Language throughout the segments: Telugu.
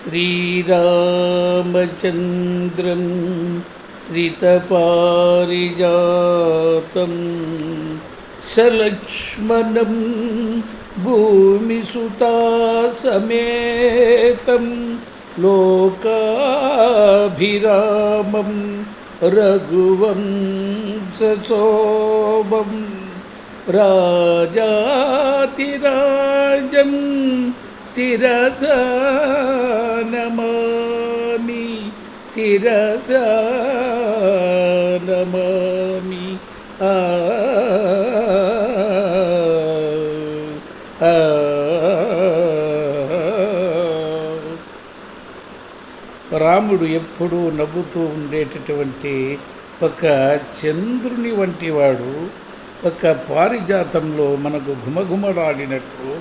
श्रीरामचन्द्रं श्रितपारिजातं सलक्ष्मणं भूमिसुतासमेतं लोकाभिरामं रघुवंशोभम् राजातिराजं శిరస నమామి శిరస నమామి ఆ. రాముడు ఎప్పుడూ నవ్వుతూ ఉండేటటువంటి ఒక చంద్రుని వంటివాడు ఒక పారిజాతంలో మనకు ఘుమఘుమలాడినట్లు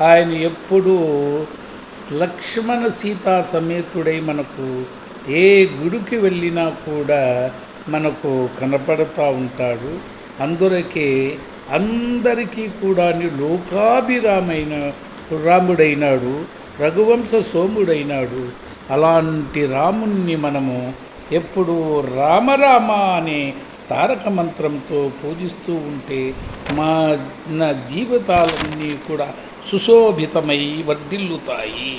ఆయన ఎప్పుడూ లక్ష్మణ సీతా సమేతుడై మనకు ఏ గుడికి వెళ్ళినా కూడా మనకు కనపడతా ఉంటాడు. అందురకే అందరికీ కూడా లోకాభిరామైన రాముడైనాడు రఘువంశ సోముడైనాడు. అలాంటి రాముణ్ణి మనము ఎప్పుడు రామరామ అనే తారక మంత్రంతో పూజిస్తూ ఉంటే మా నా జీవితాలన్నీ కూడా సుశోభితమై వర్ధిల్లుతాయి.